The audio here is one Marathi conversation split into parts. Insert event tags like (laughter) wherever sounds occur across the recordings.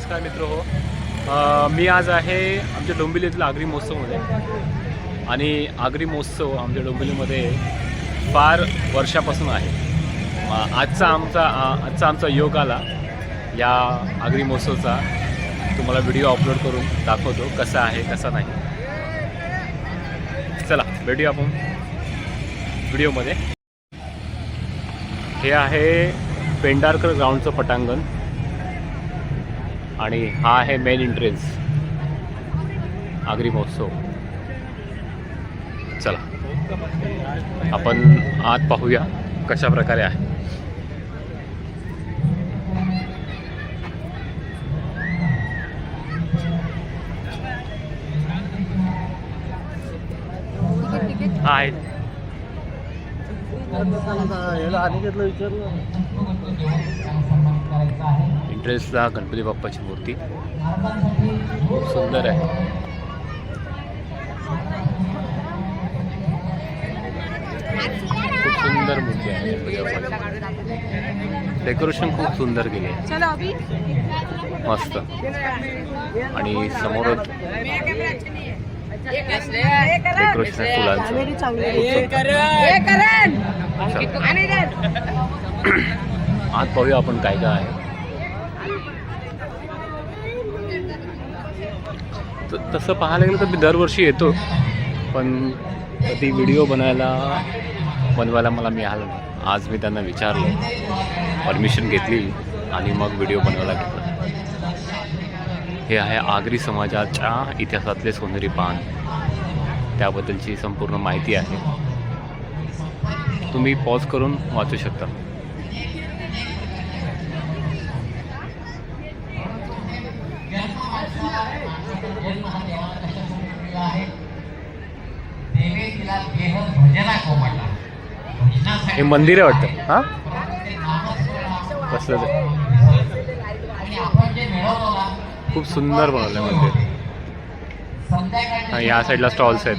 नमस्कार मित्र हो. मी आज आहे आमच्या डोंबिवलीतील आगरी महोत्सवमध्ये. आणि आगरी महोत्सव आमच्या डोंबिवलीमध्ये फार वर्षापासून आहे. आजचा आमचा आजचा आमचा योग आला. या आगरी महोत्सवचा तुम्हाला व्हिडिओ अपलोड करून दाखवतो कसा आहे कसा नाही. चला भेटूया आपण व्हिडिओमध्ये. हे आहे पेंडारकर ग्राउंडचं पटांगण. आणि हा आहे मेन एंट्रन्स आगरी महोत्सव चला. आपण आत पाहूया कशा प्रकारे आहे. आहे एंट्रन्सला गणपती बाप्पाची मूर्ती. खूप सुंदर आहे. खूप सुंदर मूर्ती आहे गणपती बाप्पाची. डेकोरेशन खूप सुंदर केली आहे. चलो अभी. मस्त. आणि समोर डेकोरेशन फुलांचं. आत पाहूया आपण काय काय आहे. तर तसं पाहायला गेलं तर मी दरवर्षी येतो. पण कधी व्हिडिओ बनायला बनवायला मला मिळालं नाही. आज मी त्यांना विचारलं परमिशन घेतली आणि मग व्हिडिओ बनवायला घेतला. हे आहे आगरी समाजाच्या इतिहासातले सोनेरी पान. त्याबद्दलची संपूर्ण माहिती आहे. तुम्ही पॉज करून वाचू शकता. हे मंदिर आहे वाटतं. हाँ? कसलं खूप सुंदर बनवलं मंदिर. हा, या साईडला स्टॉल्स आहेत.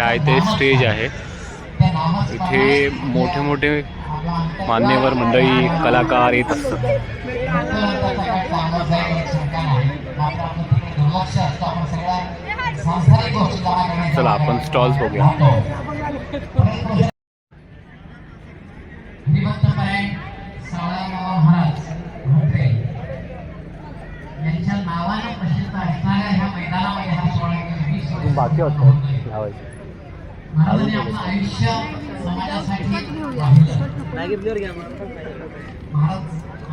आहे ते स्टेज आहे. इथे मोठे मोठे मान्यवर मंडळी कलाकार येत असतात. चला आपण स्टॉल्स बघूया. यांच्या नावाने प्रसिद्ध असणाऱ्या ह्या मैदानामध्ये हा सोहळा गेले वीस वर्ष बाकी होतं. लावायचे महाराजांनी आपलं आयुष्य समाजासाठी. महाराज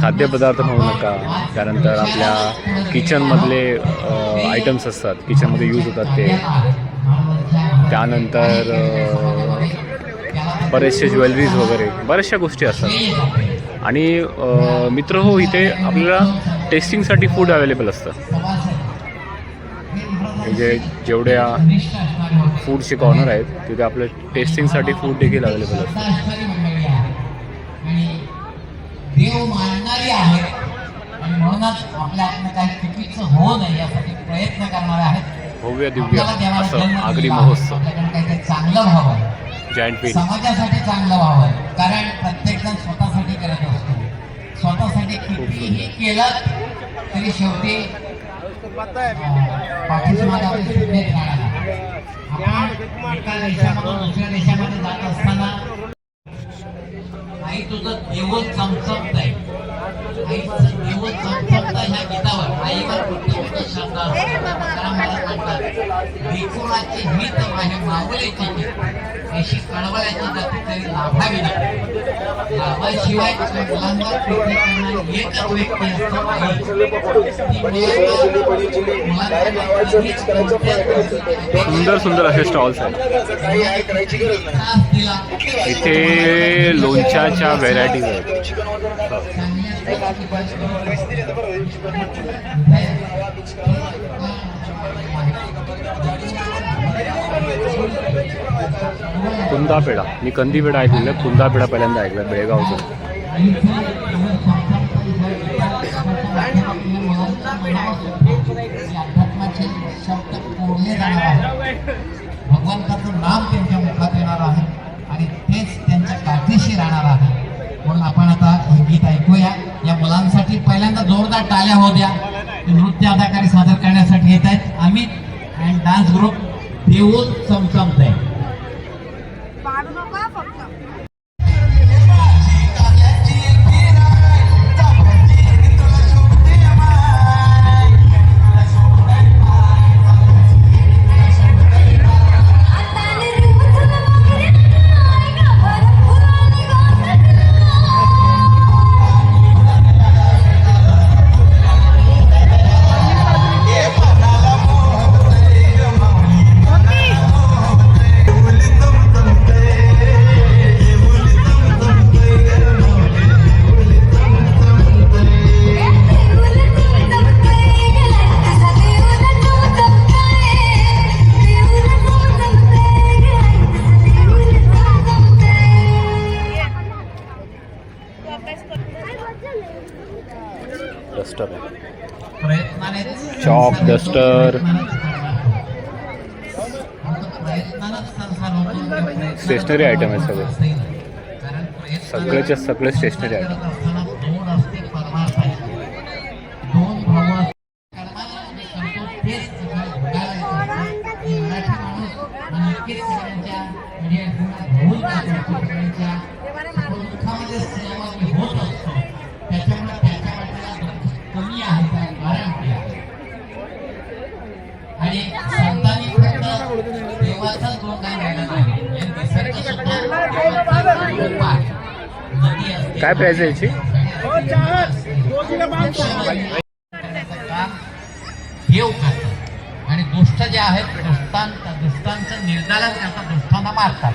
खाद्यपदार्थ खाऊ नका त्यानंतर आपल्या किचनमधले आयटम्स असतात. किचनमध्ये यूज होतात ते. त्यानंतर बरेचसे ज्वेलरीज वगैरे. बऱ्याचशा गोष्टी असतात. आणि मित्र हो इथे आपल्याला टेस्टिंगसाठी फूड अवेलेबल असतं. म्हणजे जेवढ्या फूडचे कॉर्नर आहेत तिथे आपल्या टेस्टिंगसाठी फूड देखील अवेलेबल असतं. मंडळी आहे. आणि म्हणूनच आपल्या हातनं काही चुकीचं होऊ नये यासाठी प्रयत्न करणारे आहेत. भव्य दिव्य असं आगरी. महोत्सव. आपल्याकडे काहीतरी चांगलं व्हावं. समाजासाठी चांगलं व्हावं. कारण प्रत्येक जण स्वतःसाठी करत असतो. स्वतःसाठी कितीही केलं तरी शेवटी अं, पाठीच्या मागे आपली सुटण्यात राहणार आपण एका देशामधून दुसऱ्या देशामध्ये जात असताना आई तुझं देवच चमचमत आहे आईचं ह्या गीतावर विकुळाचे हित हित अशी कळवळ्याची तरी लाभावी लागते लाभाशिवाय मुलांवर कृती करणारी एकच व्यक्ती असतो आई सुंदर सुंदर असे स्टॉल्स आहेत. इथे लोणच्याच्या व्हेरायटीज आहेत. कुंदापेढा मी कंदीपेढा ऐकलेलं आहे, पहिल्यांदा ऐकलं बेळगावचं. भगवंताचं नाम त्यांच्या मुखात येणार आहे आणि तेच त्यांच्या पाठीशी राहणार आहे. आपण आता हे गीत ऐकूया. या मुलांसाठी पहिल्यांदा जोरदार टाळ्या होऊ द्या. ते नृत्य अदाकारी सादर करण्यासाठी येत आहेत अमित अँड डान्स ग्रुप देऊल चमचमत आहे डस्टर स्टेशनरी आयटम आहे सगळे. सगळेच्या सगळे स्टेशनरी आयटम काय प्राइस आहे याची? देव करतात आणि दुष्ट जे आहेत दुष्टांत दुष्टांचं निर्दालन करतात दुष्टांना मारतात.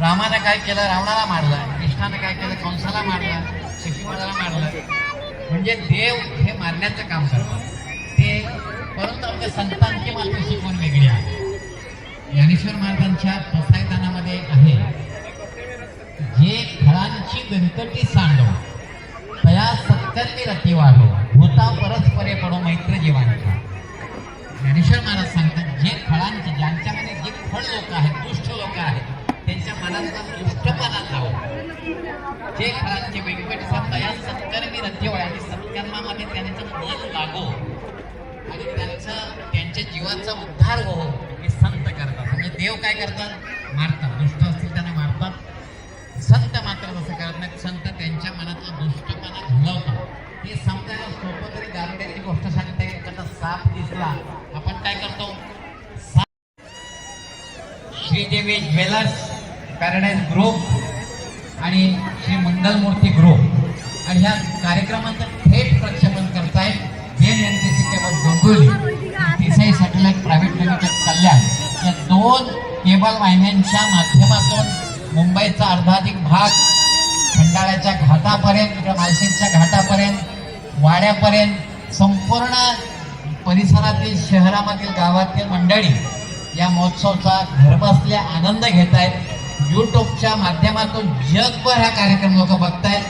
रामाने काय केलं? रावणाला मारलं कृष्णाने काय केलं? कंसाला मारलं शशिमाला मारलं. म्हणजे देव हे मारण्याचं काम करतात. ते परंतु आपल्या संतांची मात्र शिकवण वेगळी आहे? ज्ञानेश्वर महाराजांच्या फळांची सांडो. तया सत्कर्मी रती वाढो. भूता परस्परे पडो मैत्र जीवांचा ज्ञानेश्वर महाराज सांगतात जे फळांचे ज्यांच्यामध्ये जे फळ लोक आहेत दुष्ट लोक आहेत त्यांच्या मनातला दुष्टपणा जावं जे फळांचे वेगवेगळे तया सत्कर्मी रती वाढ आणि सत्कर्मामध्ये त्यांचं मन लागो आणि त्यांचं त्यांच्या जीवाचा उद्धार हो हे संत करतात. म्हणजे देव काय करतात? मारतात. दुष्ट आपण काय करतो? श्रीदेवी ज्वेलर्स पॅराडाईज ग्रुप आणि श्री मंगलमूर्ती ग्रुप. आणि ह्या कार्यक्रमाचं थेट प्रक्षेपण करतायत N N T C cable Dombivli Tisai satellite private limited Kalyan. या दोन केबल वाहिन्यांच्या माध्यमातून मुंबईचा अर्धाधिक भाग खंडाळ्याच्या घाटापर्यंत इकडे मालसिंगच्या घाटापर्यंत वाड्यापर्यंत संपूर्ण परिसरातील शहरामधील गावातील मंडळी या महोत्सवाचा घरबसल्या आनंद घेत आहेत यूट्यूबच्या माध्यमातून जगभर हा कार्यक्रम लोक बघतायत.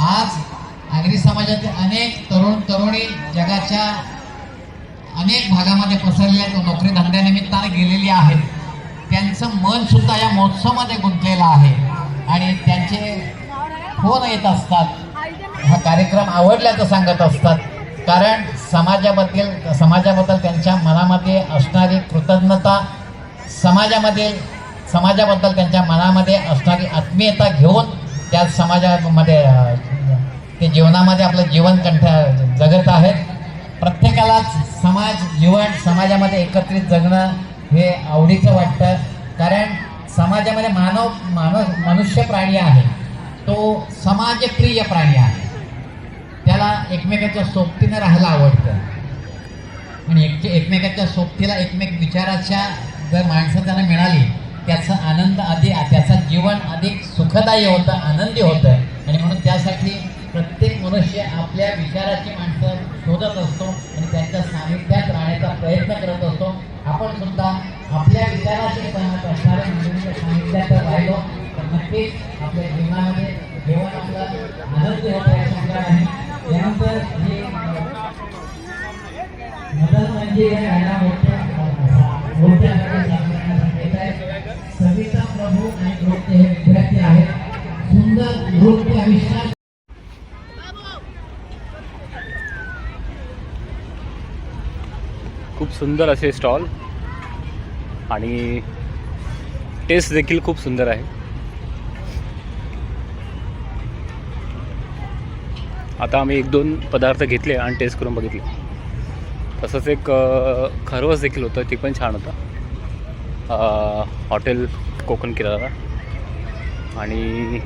आज आगरी समाजातील अनेक तरुण तरुणी जगाच्या अनेक भागामध्ये पसरले आहेत. नोकरी धंद्यानिमित्ताने गेलेली आहेत त्यांचं मन सुद्धा या महोत्सवामध्ये गुंतलेलं आहे. आणि त्यांचे फोन येत असतात. हा कार्यक्रम आवडल्याचं सांगत असतात. कारण समाजाबद्दल समाजाबद्दल त्यांच्या मनामध्ये असणारी कृतज्ञता समाजामध्ये समाजाबद्दल त्यांच्या मनामध्ये असणारी आत्मीयता घेऊन त्या समाजामध्ये ते जीवनामध्ये आपलं जीवन कंठ जगत आहेत. प्रत्येकालाच समाज जीवन समाजामध्ये एकत्रित जगणं हे आवडीचं वाटतं. कारण समाजामध्ये मानव मानव मनुष्य प्राणी आहे. तो समाजप्रिय प्राणी आहे. त्याला एकमेकाच्या सोबतीनं राहायला आवडतं. आणि एक एकमेकाच्या सोबतीला एकमेक विचाराच्या जर माणसं त्यांना मिळाली त्याचा आनंद अधिक त्याचं जीवन अधिक सुखदायी होतं आनंदी होतं. आणि म्हणून त्यासाठी प्रत्येक मनुष्य आपल्या विचाराची माणसं शोधत असतो आणि त्यांच्या सानिध्यात राहण्याचा प्रयत्न करत असतो. आपण सुद्धा आपल्या विचाराशी सहमत असणाऱ्या मुलींच्या सानिध्यात जर राहिलो तर नक्कीच आपल्या जीवनामध्ये जीवन आपला आनंदी होतं याचा नाही त्यानंतर हे मदत म्हणजे याला मोठ्या मोठ्या सविता प्रभू आणि नृत्य हे विद्यार्थी आहेत. सुंदर नृत्य अविश्वास खूप सुंदर असे स्टॉल आणि टेस्ट देखील खूप सुंदर आहे. आता आम्ही एक दोन पदार्थ घेतले आणि टेस्ट करून बघितले. तसंच एक खरवस देखील होतं ते पण छान होतं. हॉटेल कोकण किराला आणि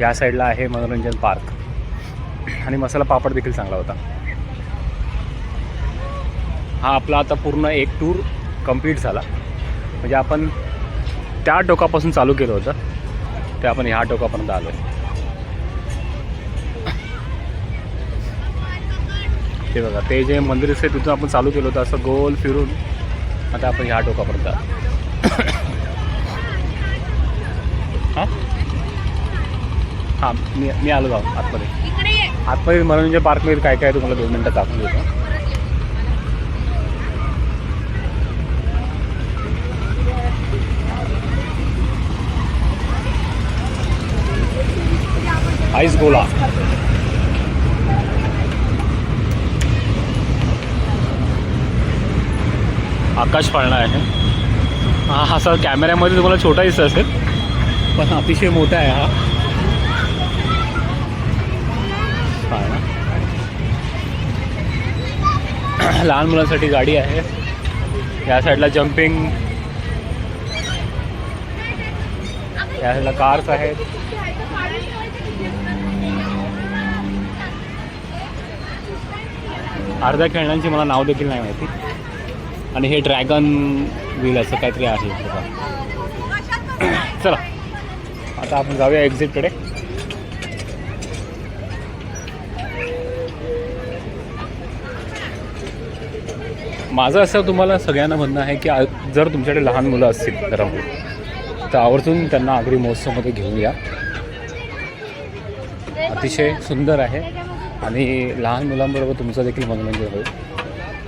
या साईडला आहे मनोरंजन पार्क. आणि मसाला पापड देखील चांगला होता. हा आपला आता पूर्ण एक टूर कंप्लीट झाला. म्हणजे आपण त्या टोकापासून चालू केलं होतं. ते आपण ह्या टोकापर्यंत आलो आहे ते बघा ते जे मंदिर आहे तिथून आपण चालू केलं होतं असं गोल फिरून आता आपण ह्या टोकापर्यंत हां? हां मी मी आलो जाऊ आतमध्ये. आतमध्ये मनोरंजन पार्कमध्ये काय काय तुम्हाला दोन मिनटात दाखवून देतो. आईस गोला. आकाश पाळणा आहे. हा असा कॅमेऱ्यामध्ये तुम्हाला छोटा दिसत असेल. पण अतिशय मोठा आहे हा. पाळणा. (clears throat) लहान मुलांसाठी गाडी आहे. या साईडला जम्पिंग या साईडला कार्स आहेत. अर्ध्या खेळण्यांची मला नाव देखील नाही माहिती. आणि हे ड्रॅगन व्हील असं काहीतरी आहे. बघा. चला आता आपण जाऊया एक्झिटकडे माझं असं तुम्हाला सगळ्यांना म्हणणं आहे की आ- जर तुमच्याकडे लहान मुलं असतील घरामध्ये तर आवर्जून त्यांना आगरी महोत्सवमध्ये घेऊन या अतिशय सुंदर आहे. आणि लहान मुलांबरोबर तुमचं देखील मनोरंजन होईल.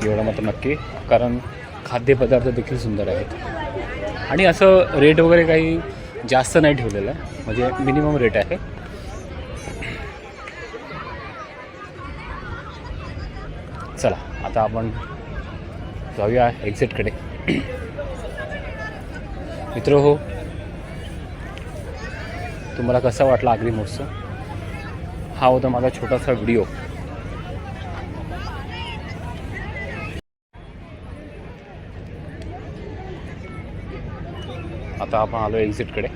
एवढं मात्र नक्की कारण खाद्यपदार्थ देखील सुंदर आहेत. आणि असं रेट वगैरे काही जास्त नाही ठेवलेलं. आहे म्हणजे मिनिमम रेट आहे. चला आता आपण जाऊया एक्झिटकडे मित्र हो तुम्हाला कसा वाटला आगरी महोत्सव हा होता माझा छोटासा व्हिडिओ आता आपण आलो एक्झिटकडे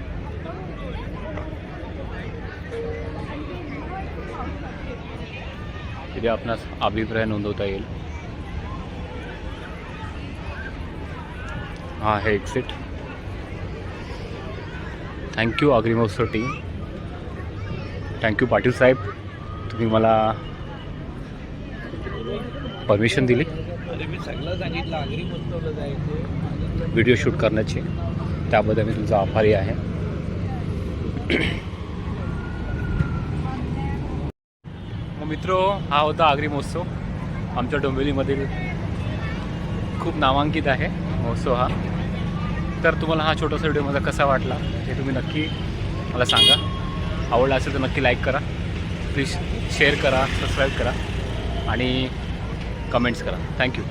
तिथे आपणास अभिप्राय नोंदवता येईल. हा आहे एक्झिट थँक्यू आगरी महोत्सव टीम थँक्यू पाटील साहेब. तुम्ही मला परमिशन दिली. व्हिडिओ शूट करण्याची. त्याबद्दल मी तुमचा आभारी आहे. मग मित्र हा होता आगरी महोत्सव. आमच्या डोंबिवलीमधील खूप नामांकित आहे महोत्सव हा. तर तुम्हाला हा छोटासा व्हिडिओ माझा कसा वाटला हे तुम्ही नक्की मला सांगा. आवडला असेल तर नक्की लाईक करा. प्लीज शेअर करा सबस्क्राईब करा आणि कमेंट्स करा. थँक्यू